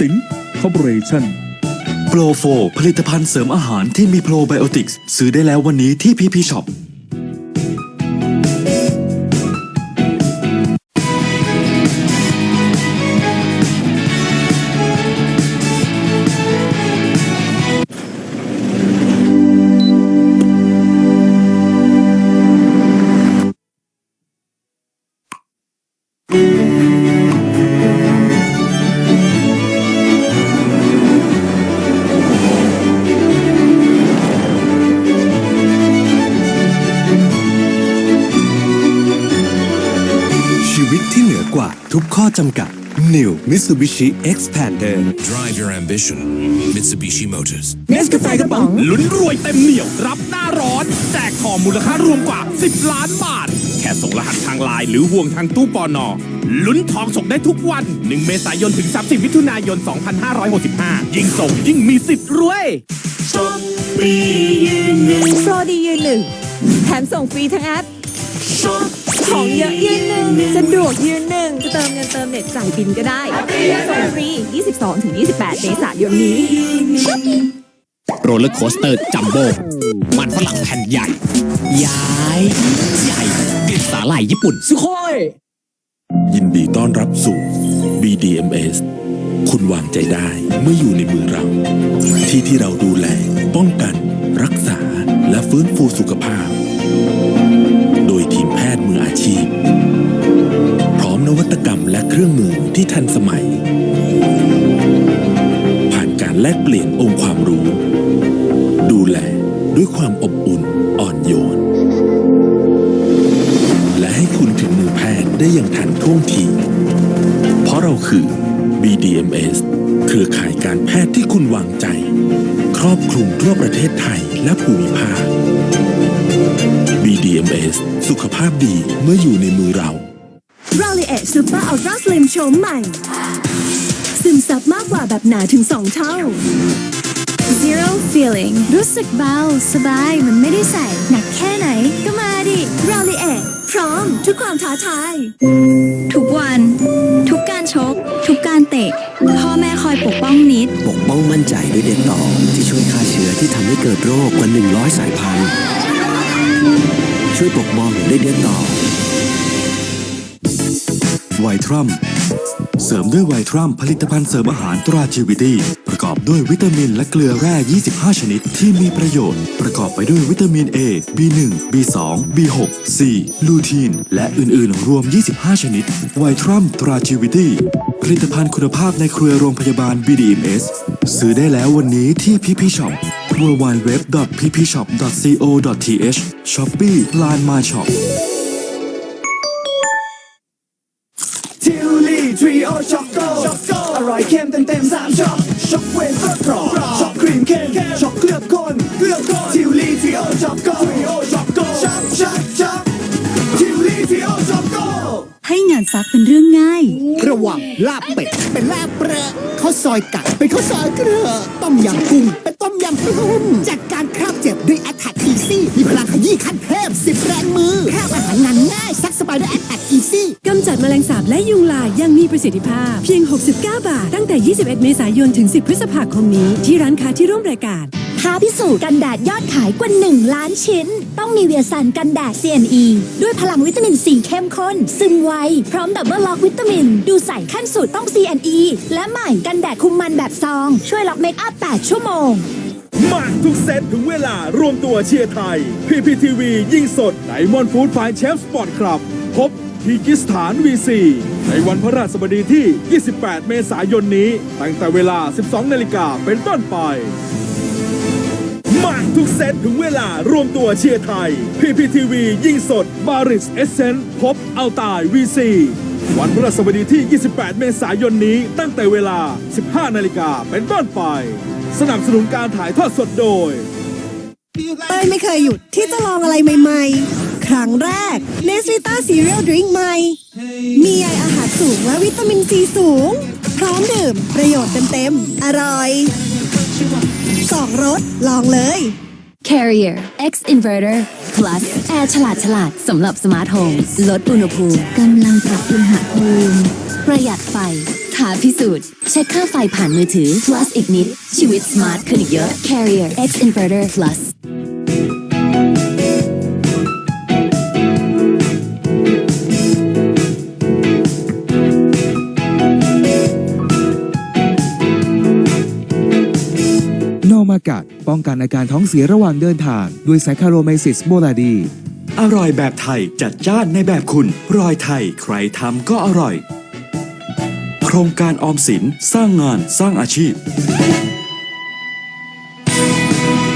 สิงคอร์ปอเรชั่นโปรโฟผลิตภัณฑ์เสริมอาหารที่มีโปรไบโอติกส์ซื้อได้แล้ววันนี้ที่พีพีช็อป วิตที่เหนือกว่าทุกข้อจำกัด New Mitsubishi Xpander Drive your ambition. Mitsubishi Motors. เนสกาแฟกระป๋องลุ้นรวยเต็มเหนียวรับหน้าร้อน แจกทองมูลค่ารวมกว่า 10 ล้านบาท แค่ส่งรหัสทางไลน์หรือห่วงทางตู้ปอนอลุ้นทองส่งได้ทุกวัน 1 เมษายนถึง 30 มิถุนายน 2565 ยิ่งส่งยิ่งมีสิทธิ์รวยโปรดียืนหนึ่งแถมส่งฟรีทั้งแอป ของเยอะยืนหนึ่งสะดวกยืนหนึ่งจะเติมเงินเติมเน็ตจ่ายบินก็ได้ส่งฟรี 22-28 เมษายนนี้โรลเลอร์โคสเตอร์จัมโบ้มันฝรั่งแผ่นใหญ่ ย้ายใหญ่กลิ่นสาหร่ายญี่ปุ่น สุโคยยินดีต้อนรับสู่ BDMS คุณวางใจได้เมื่ออยู่ในมือเรา ที่ที่เราดูแล ป้องกัน รักษาและฟื้นฟูสุขภาพ ชีพ พร้อมนวัตกรรมและเครื่องมือที่ทันสมัย ผ่านการแลกเปลี่ยนองค์ความรู้ ดูแลด้วยความอบอุ่นอ่อนโยน และให้คุณถึงมือแพทย์ได้อย่างทันท่วงที เพราะเราคือ BDMS เครือข่ายการแพทย์ที่คุณวางใจ ครอบคลุมทั่วประเทศไทยและภูมิภาค BDMS สุขภาพดีเมื่ออยู่ในมือเรา r a l l y เอซูเปอร์อัลตร้าสลิมโฉมใหม่ ซึมซับมากกว่าแบบหนาถึง 2 เท่า Zero feeling รู้สึกเบา สบายมันไม่ได้ใส่ หนักแค่ไหนก็มาดิ r a l l y เอพร้อมทุกความท้าทาย ทุกวัน ทุกการชก ทุกการเตะ พ่อแม่คอยปกป้องนิด ปกป้องมั่นใจด้วยเด็ดต่อที่ช่วยฆ่าเชื้อที่ทำให้เกิดโรคกว่า 100 สายพันธุ์ ช่วยปกป้องได้เด็ดต่อไวทรัมเสริมด้วยไวทรัมผลิตภัณฑ์เสริมอาหารตราจิวิตี้ประกอบด้วยวิตามินและเกลือแร่ 25 ชนิดที่มีประโยชน์ ประกอบไปด้วยวิตามิน A B1 B2 B6 C ลูทีน และอื่น ๆ รวม 25 ชนิด ไวทรัมตราจิวิตี้ผลิตภัณฑ์คุณภาพในเครือโรงพยาบาล BDMS ซื้อได้แล้ววันนี้ที่พีพีช็อป www.ppshop.co.th Shopee Line My Shop ทิวลี่ทริโอช็อกโกอร่อยเค็มเต็มเต็มสามช็อปช็อกเวฟก็กรอบช็อกครีมเข้มช็อกเคลือบข้นเคลือบข้นทิวลี่ทริโอช็อกโกทริโอช็อกโกช็อปช็อปช็อปทิวลี่ทริโอช็อกโกให้งานซักเป็นเรื่องง่าย ระหว่างลาบเป็ดเป็นลาบเปรอะข้าวซอยไก่เป็นข้าวซอยเกลือต้มยำกุ้งเป็น มยำกุ้งจัดการคราบเจ็บด้วย Attack Easy มีพลังขยี้ขั้นเทพสิบแรงมือคราบอาหารงานง่ายซักสบายด้วย Attack Easy กำจัดแมลงสาบและยุงลายอยังมีประสิทธิภาพ เพียง 69 บาท ตั้งแต่ 21 เมษายนถึง 10 พฤษภาคมนี้ ที่ร้านค้าที่ร่วมรายการท้าพิสูจน์กันแดดยอดขายกว่า 1 ล้านชิ้น ต้องมีเวียสันกันแดด CNE ด้วยพลังวิตามินซีเข้มข้น ซึมไว พร้อมดับเบิลล็อกวิตามิน ดูใส่ขั้นสุดต้อง CNE และใหม่กันแดดคุมมันแบบซอง ช่วยล็อกเมคอัพ 8 ชั่วโมง มาทุกเซตถึงเวลารวมตัวเชียร์ไทย PPTV ยิงสดไดมอนด์ฟู้ดไฟเชฟสปอร์ตครับ พบทีกิสถาน VC ในวันพระราชบดีที่ 28 เมษายนนี้ ตั้งแต่เวลา 12 นาฬิกาเป็นต้นไปมาทุกเซตถึงเวลารวมตัวเชียร์ไทย PPTV ยิงสดบาริสเอเซนพบเอาตาย VC วันพฤหัสบดีที่ 28 เมษายนนี้ตั้งแต่เวลา 15 นาฬิกาเป็นต้นไป สนับสนุนการถ่ายทอดสดโดย เต้ยไม่เคยหยุดที่จะลองอะไรใหม่ ๆ ครั้งแรกเนส i ิต้าซีเรียลดริงใหม่ มีใยอาหารสูงและวิตามินซีสูง พร้อมดื่มประโยชน์เต็มๆ อร่อยสองรสลองเลย Carrier X Inverter Plus แอร์ฉลาดฉลาดสำหรับสมาร์ทโฮมลดอุณหภูมิกำลังปรับอุณหภูมิประหยัดไฟท้าพิสูจน์เช็คค่าไฟผ่านมือถือ plus อีกนิด ชีวิตสมาร์ทขึ้นอีกเยอะ Carrier X Inverter Plus กัด ป้องกันอาการท้องเสียระหว่างเดินทาง ด้วยไซคาโรไมซิสโมลาดีอร่อยแบบไทยจัดจ้านในแบบคุณ รอยไทยใครทำก็อร่อย โครงการออมสินสร้างงานสร้างอาชีพ